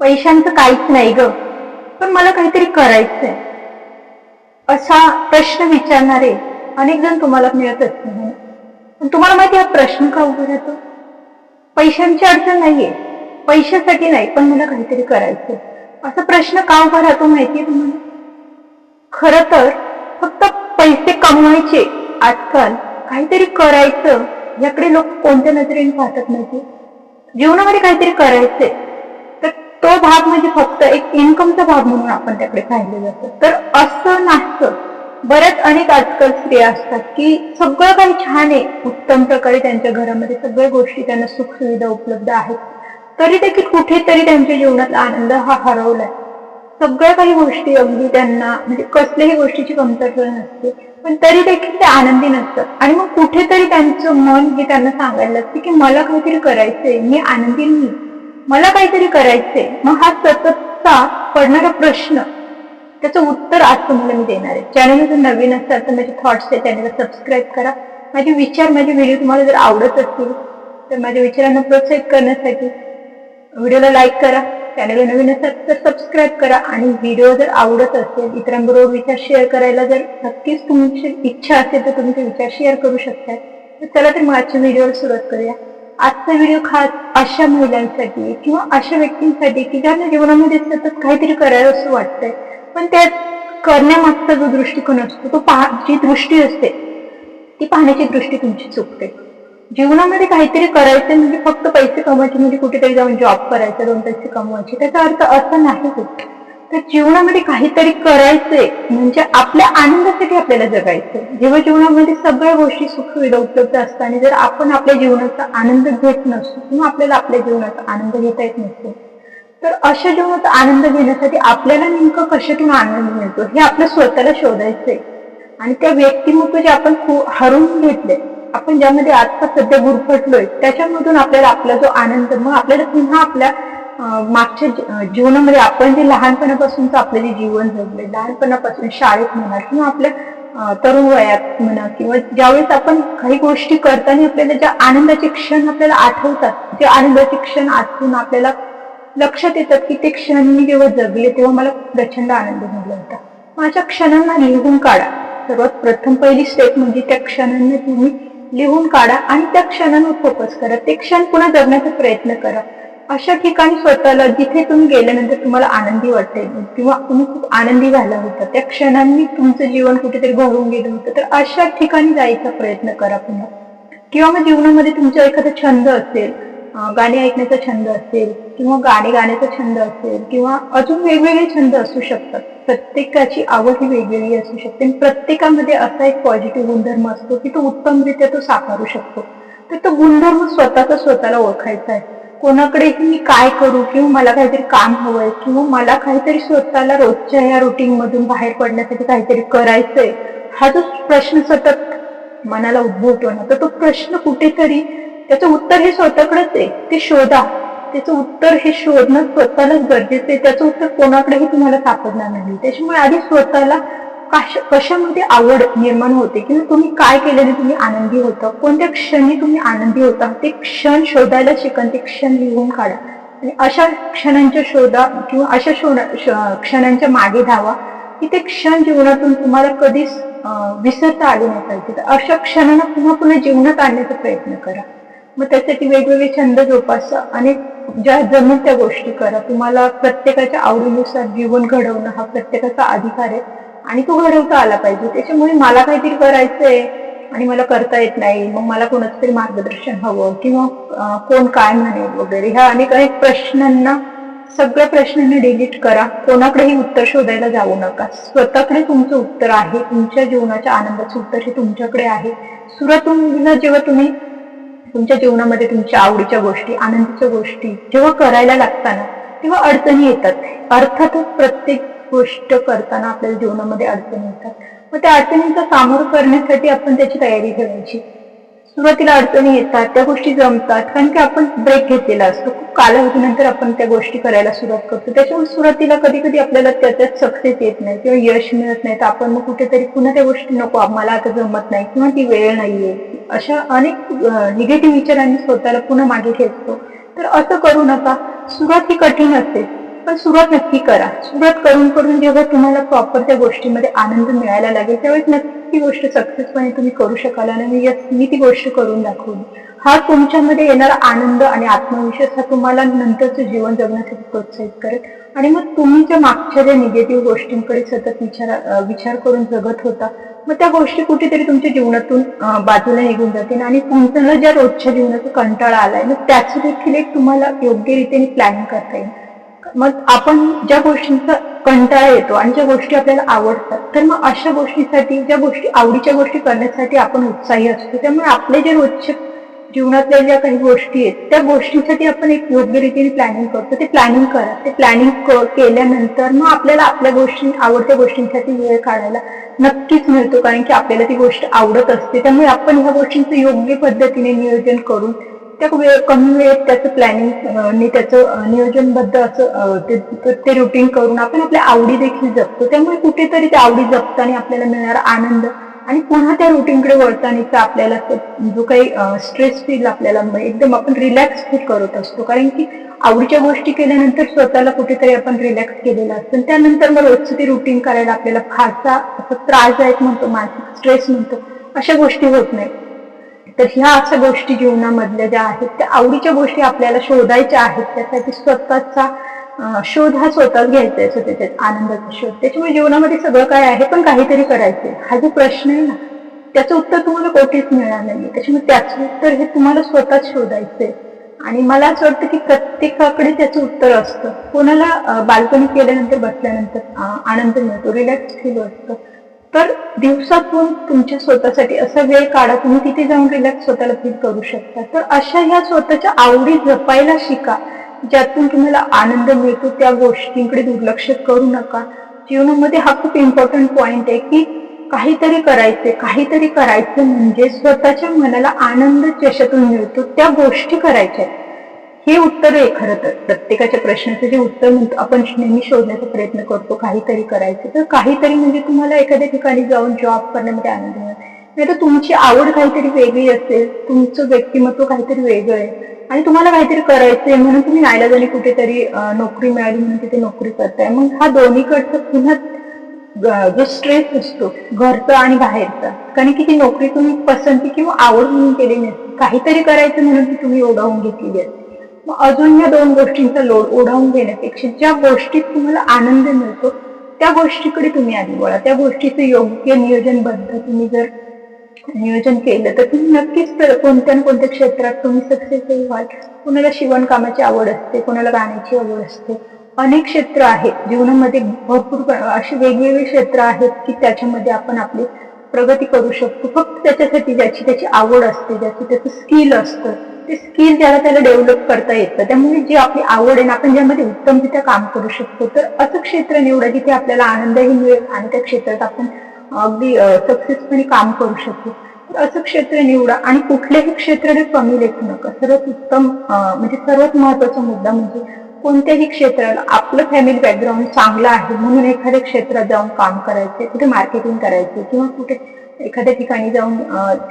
पैशांचं काहीच नाही ग. पण मला काहीतरी करायचंय. असा प्रश्न विचारणारे अनेक जण तुम्हाला मिळत असतील हो. पण तुम्हाला माहिती हा प्रश्न का उभा राहतो? पैशांची अडचण नाहीये. पैशासाठी नाही पण मला काहीतरी करायचंय. असा प्रश्न का उभा राहतो माहितीये तुम्हाला? खर तर फक्त पैसे कमवायचे आजकाल काहीतरी करायचं याकडे लोक कोणत्या नजरेने पाहतात माहिती जीवनामध्ये काहीतरी करायचंय. तो भाग म्हणजे फक्त एक इन्कमचा भाग म्हणून आपण त्याकडे पाहिलं जातं. तर असं नसतं बऱ्याच अनेक आजकाल स्त्रिया असतात की सगळं काही छान आहे उत्तम प्रकारे त्यांच्या घरामध्ये सगळ्या गोष्टी त्यांना सुख सुविधा उपलब्ध आहेत. तरी देखील कुठेतरी त्यांच्या जीवनात आनंद हा हरवलाय. सगळ्या काही गोष्टी अगदी त्यांना म्हणजे कसल्याही गोष्टीची कमतरता नसते पण तरी देखील ते आनंदी नसतात. आणि मग कुठेतरी त्यांचं मन हे त्यांना सांगायला लागते की मला काहीतरी करायचंय मी आनंदी नाही मला काहीतरी करायचंय. मग हा सततचा पडणारा प्रश्न त्याचं उत्तर आज तुम्हाला मी देणार आहे. चॅनल जर नवीन असाल तर माझे थॉट्स आहे चॅनलला सबस्क्राईब करा. माझे विचार माझे व्हिडिओ तुम्हाला जर आवडत असतील तर माझ्या विचारांना प्रोत्साहित करण्यासाठी व्हिडिओला लाईक करा. चॅनलला नवीन असाल तर सबस्क्राईब करा. आणि व्हिडिओ जर आवडत असेल इतरांबरोबर विचार शेअर करायला जर नक्कीच तुमची इच्छा असेल तर तुम्ही ते विचार शेअर करू शकता तर चला तर मग आजच्या व्हिडिओवर सुरुवात करूया. आजचा व्हिडिओ खास अशा महिलांसाठी किंवा अशा व्यक्तींसाठी की ज्यांना जीवनामध्ये सतत काहीतरी करायला असं वाटतंय. पण त्यात करण्यामागचा जो दृष्टिकोन असतो तो पहा जी दृष्टी असते ती पाहण्याची दृष्टी तुमची चुकते. जीवनामध्ये काहीतरी करायचं म्हणजे फक्त पैसे कमवायचे म्हणजे कुठेतरी जाऊन जॉब करायचा दोन पैसे कमवायचे त्याचा अर्थ असा नाही होत. तर जीवनामध्ये काहीतरी करायचंय. म्हणजे आपल्या आनंदासाठी आपल्याला जगायचंय. जेव्हा जीवनामध्ये सगळ्या गोष्टी सुखसुविधा उपलब्ध असतात आणि जर आपण आपल्या जीवनाचा आनंद घेत नसतो किंवा आपल्याला आपल्या जीवनाचा आनंद घेता येत नसतो तर अशा जीवनाचा आनंद घेण्यासाठी आपल्याला नेमकं कशातून आनंद मिळतो हे आपल्या स्वतःला शोधायचंय. आणि त्या व्यक्तिमत्व जे आपण खूप हरवून घेतले आपण ज्यामध्ये आता सध्या गुरफटलोय त्याच्यामधून आपल्याला आपला जो आनंद मग आपल्याला पुन्हा आपल्या मागच्या जीवनामध्ये आपण जे लहानपणापासूनच आपलं जे जीवन जगले लहानपणापासून शाळेत म्हणा किंवा आपल्या तरुण वयात म्हणा किंवा ज्यावेळेस आपण काही गोष्टी करताना आपल्याला ज्या आनंदाचे क्षण आपल्याला आठवतात ते आनंदाचे क्षण आठवून आपल्याला लक्षात येतात की ते क्षण मी जेव्हा जगले तेव्हा मला प्रचंड आनंद झाला होता. माझ्या क्षणांना लिहून काढा. सर्वात प्रथम पहिली स्टेप म्हणजे त्या क्षणांना तुम्ही लिहून काढा आणि त्या क्षणांवर फोकस करा. ते क्षण पुन्हा जगण्याचा प्रयत्न करा. अशा ठिकाणी स्वतःला जिथे तुम्ही गेल्यानंतर तुम्हाला आनंदी वाटेल किंवा तुम्ही खूप आनंदी झाला होता त्या क्षणांनी तुमचं जीवन कुठेतरी भरून गेलं होतं तर अशा ठिकाणी जायचा प्रयत्न करा पुन्हा. किंवा मग जीवनामध्ये तुमचा एखादा छंद असेल गाणे गाणी ऐकण्याचा छंद असेल किंवा गाणे गाण्याचा छंद असेल किंवा अजून वेगवेगळे छंद असू शकतात. प्रत्येकाची आवड ही वेगवेगळी असू शकते आणि प्रत्येकामध्ये असा एक पॉझिटिव्ह गुणधर्म असतो की तो उत्तमरित्या तो साकारू शकतो. तर तो गुणधर्म स्वतःचा स्वतःला ओळखायचा आहे. कोणाकडेही मी काय करू किंवा मला काहीतरी काम हवंय किंवा मला काहीतरी स्वतःला रोजच्या या रुटीन मधून बाहेर पडण्यासाठी काहीतरी करायचंय हा जो प्रश्न सतत मनाला उद्भवतो ना तर तो प्रश्न कुठेतरी त्याचं उत्तर हे स्वतःकडेच आहे ते शोधा. त्याचं उत्तर हे शोधणं स्वतःलाच गरजेचं आहे त्याचं उत्तर कोणाकडेही तुम्हाला सापडणार नाही. त्याच्यामुळे आधी स्वतःला कशामध्ये आवड निर्माण होते? किंवा तुम्ही काय केल्याने तुम्ही आनंदी होता? कोणत्या क्षणी तुम्ही आनंदी होता? ते क्षण शोधायला शिकन ते क्षण लिहून काढा. आणि अशा क्षणांच्या शोधा किंवा अशा शोधा क्षणांच्या मागे धावा की ते क्षण जीवनातून तुम्हाला कधीच विसरता आले नाही पाहिजे. तर अशा क्षणांना पुन्हा पुन्हा जीवनात आणण्याचा प्रयत्न करा. मग त्यासाठी वेगवेगळे छंद जोपासा आणि ज्या जमीन त्या गोष्टी करा. तुम्हाला प्रत्येकाच्या आवडीनुसार जीवन घडवणं हा प्रत्येकाचा अधिकार आहे. आणि तो घडवता आला पाहिजे. त्याच्यामुळे मला काहीतरी करायचंय आणि मला करता येत नाही. मग मला कोणाचं तरी मार्गदर्शन हवं किंवा कोण काय म्हणेल वगैरे. ह्या अनेक अनेक प्रश्नांना सगळ्या प्रश्नांना डिलीट करा. कोणाकडेही उत्तर शोधायला जाऊ नका. स्वतःकडे तुमचं उत्तर आहे. तुमच्या जीवनाच्या आनंदाचं उत्तर हे तुमच्याकडे आहे. सुरुवातीला जेव्हा तुम्ही तुमच्या जीवनामध्ये तुमच्या आवडीच्या गोष्टी आनंदीच्या गोष्टी जेव्हा करायला लागताना तेव्हा अडचणी येतात. अर्थातच प्रत्येक गोष्ट करताना आपल्याला जीवनामध्ये अडचणी येतात. मग त्या अडचणींचा सामोरं करण्यासाठी आपण त्याची तयारी ठेवायची सुरुवातीला अडचणी येतात त्या गोष्टी जमतात कारण की आपण ब्रेक घेतलेला असतो. खूप कालावधीनंतर आपण त्या गोष्टी करायला सुरुवात करतो. त्याच्यामुळे सुरुवातीला कधी कधी आपल्याला त्याच्यात सक्सेस येत नाही किंवा यश मिळत नाही. तर आपण मग कुठेतरी पुन्हा त्या गोष्टी नको मला आता जमत नाही किंवा ती वेळ नाहीये. अशा अनेक निगेटिव्ह विचारांनी स्वतःला पुन्हा मागे खेचतो तर असं करू नका. सुरुवात ही कठीण असते. पण सुरुवात नक्की करा. सुरुवात करून करून जेव्हा तुम्हाला प्रॉपर त्या गोष्टीमध्ये आनंद मिळायला लागेल त्यावेळेस नक्की ती गोष्ट सक्सेसपणे तुम्ही करू शकाल आणि मी yes, मी ती गोष्ट करून दाखवली. हा तुमच्यामध्ये येणारा आनंद आणि आत्मविश्वास हा तुम्हाला नंतरचं जीवन जगण्यासाठी प्रोत्साहित करेल. आणि मग तुम्ही ज्या मागच्या ज्या निगेटिव्ह गोष्टींकडे सतत विचार विचार करून जगत होता मग त्या गोष्टी कुठेतरी तुमच्या जीवनातून बाजूला निघून जातील आणि तुमच्याला ज्या रोजच्या जीवनाचा कंटाळा आलाय मग त्याचं देखील एक तुम्हाला योग्यरीतीने प्लॅन प्लॅनिंग करता येईल. मग आपण ज्या गोष्टींचा कंटाळा येतो आणि ज्या गोष्टी आपल्याला आवडतात तर मग अशा गोष्टीसाठी ज्या गोष्टी आवडीच्या गोष्टी करण्यासाठी आपण उत्साही असतो. त्यामुळे आपले जे रोजच्या जीवनातल्या ज्या काही गोष्टी आहेत त्या गोष्टींसाठी आपण एक योग्य रीतीने प्लॅनिंग करतो. ते प्लॅनिंग करा. ते प्लॅनिंग केल्यानंतर मग आपल्याला आपल्या गोष्टी आवडत्या गोष्टींसाठी वेळ काढायला नक्कीच मिळतो. कारण की आपल्याला ती गोष्ट आवडत असते. त्यामुळे आपण ह्या गोष्टींचं योग्य पद्धतीने नियोजन करून त्या वेळ कमी वेळेत त्याचं प्लॅनिंग आणि त्याचं नियोजनबद्ध असं ते- रुटीन करून आपण आपल्या आवडी देखील जपतो. त्यामुळे कुठेतरी त्या आवडी जपताना आपल्याला मिळणारा आनंद आणि पुन्हा त्या रुटीनकडे वळतानीचा आपल्याला जो काही स्ट्रेस फील आपल्याला एकदम आपण रिलॅक्स फील करत असतो. कारण की आवडीच्या गोष्टी केल्यानंतर स्वतःला कुठेतरी आपण रिलॅक्स केलेला असतो त्यानंतर मग रोजचं ते रुटीन करायला आपल्याला फारसा असं त्रासदायक म्हणतो मानसिक स्ट्रेस म्हणतो अशा गोष्टी होत नाही तर ह्या अशा गोष्टी जीवनामधल्या ज्या आहेत त्या आवडीच्या गोष्टी आपल्याला शोधायच्या आहेत त्यासाठी स्वतःचा शोध हा स्वतःच घ्यायचा आहे त्याच्यात आनंदाचा शोध. त्याच्यामुळे जीवनामध्ये सगळं काय आहे पण काहीतरी करायचंय. हा जो प्रश्न आहे ना त्याचं उत्तर तुम्हाला कोठेच मिळणार नाही त्याच्यामुळे त्याचं उत्तर हे तुम्हाला स्वतःच शोधायचंय. आणि मला असं वाटतं की प्रत्येकाकडे त्याचं उत्तर असतं. कोणाला बाल्कनी केल्यानंतर बसल्यानंतर आनंद मिळतो रिलॅक्स फील असतं. तर दिवसातून तुमच्या स्वतःसाठी असा वेळ काढा तुम्ही तिथे जाऊन रिलॅक्स स्वतःला फील करू शकता. तर अशा ह्या स्वतःच्या आवडी जपायला शिका ज्यातून तुम्हाला आनंद मिळतो. त्या गोष्टींकडे दुर्लक्ष करू नका. जीवनामध्ये हा खूप इम्पॉर्टंट पॉइंट आहे की काहीतरी करायचे काहीतरी करायचं म्हणजे स्वतःच्या मनाला आनंद ज्याच्यातून मिळतो त्या गोष्टी करायच्या आहेत. हे उत्तरे आहे खरं तर. प्रत्येकाच्या प्रश्नाचं जे उत्तर म्हणतो आपण नेहमी शोधण्याचा प्रयत्न करतो काहीतरी करायचं. तर काहीतरी म्हणजे तुम्हाला एखाद्या ठिकाणी जाऊन जॉब करण्यामध्ये आनंद मिळेल. नाही तर तुमची आवड काहीतरी वेगळी असेल तुमचं व्यक्तिमत्व काहीतरी वेगळं आहे आणि तुम्हाला काहीतरी करायचंय म्हणून तुम्ही नाईलाजाने कुठेतरी नोकरी मिळाली म्हणून तिथे नोकरी करताय. मग हा दोन्हीकडचं पुन्हा जो स्ट्रेस असतो घरचा आणि बाहेरचा कारण की ती नोकरी तुम्ही पसंती किंवा आवड म्हणून केली नसते काहीतरी करायचं म्हणून ती तुम्ही ओढावून घेतलेली असते अजून या दोन गोष्टींचा लोड ओढावून घेण्यापेक्षा ज्या गोष्टीत तुम्हाला आनंद मिळतो त्या गोष्टीकडे तुम्ही आधी वळा. त्या गोष्टीचं योग्य नियोजनबद्ध तुम्ही जर नियोजन केलं तर तुम्ही नक्कीच कोणत्या ना कोणत्या क्षेत्रात तुम्ही सक्सेसफुल व्हाल. कोणाला शिवणकामाची आवड असते कोणाला गाण्याची आवड असते. अनेक क्षेत्र आहेत. जीवनामध्ये भरपूर अशी वेगवेगळी क्षेत्र आहेत की त्याच्यामध्ये आपण आपली प्रगती करू शकतो. फक्त त्याच्यासाठी ज्याची त्याची आवड असते ज्याची त्याचं स्किल असतं. ते स्किल ज्याला त्याला डेव्हलप करता येतं. त्यामुळे जी आपली आवड आहे आपण ज्यामध्ये उत्तम तिथे काम करू शकतो. तर असं क्षेत्र निवडा जिथे आपल्याला आनंदही मिळेल आणि त्या क्षेत्रात आपण अगदी सक्सेसफुली काम करू शकतो. तर असं क्षेत्र निवडा आणि कुठल्याही क्षेत्राने कमी लेखू नका. सर्वात उत्तम म्हणजे सर्वात महत्त्वाचा मुद्दा म्हणजे कोणत्याही क्षेत्राला आपलं फॅमिली बॅकग्राऊंड चांगलं आहे म्हणून एखाद्या क्षेत्रात जाऊन काम करायचं कुठे मार्केटिंग करायचं किंवा कुठे एखाद्या ठिकाणी जाऊन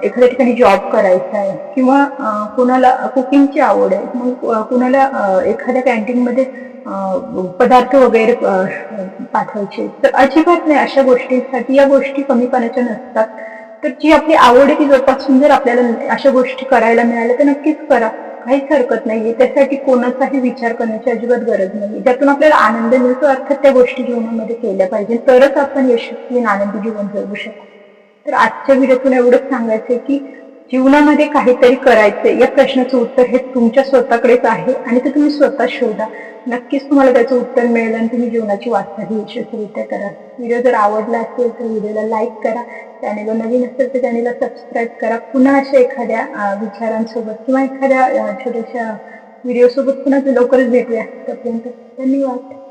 एखाद्या ठिकाणी जॉब करायचा आहे किंवा कुणाला कुकिंगची आवड आहे मग कुणाला एखाद्या कॅन्टीनमध्ये पदार्थ वगैरे पाठवायचे तर अजिबात नाही अशा गोष्टींसाठी या गोष्टी कमीपणाच्या नसतात. तर जी आपली आवड आहे ती जोपासून जर आपल्याला अशा गोष्टी करायला मिळाल्या तर नक्कीच करा. काहीच हरकत नाहीये. त्यासाठी कोणाचाही विचार करण्याची अजिबात गरज नाही ज्यातून आपल्याला आनंद मिळतो अर्थात त्या गोष्टी जीवनामध्ये केल्या पाहिजे. तरच आपण यशस्वी आणि आनंदी जीवन जगू शकतो तर आजच्या व्हिडिओतून एवढंच सांगायचंय की जीवनामध्ये काहीतरी करायचंय. या प्रश्नाचं उत्तर हे तुमच्या स्वतःकडेच आहे आणि ते तुम्ही स्वतः शोधा. नक्कीच तुम्हाला त्याचं उत्तर मिळेल आणि तुम्ही जीवनाची वाटचाल यशस्वीरित्या करा. व्हिडिओ जर आवडला असेल तर व्हिडिओला लाईक करा. चॅनेलवर नवीन असेल तर चॅनेलला सबस्क्राईब करा. पुन्हा अशा एखाद्या विचारांसोबत किंवा एखाद्या छोट्याशा व्हिडिओसोबत पुन्हा लवकरच भेटूया. तोपर्यंत धन्यवाद.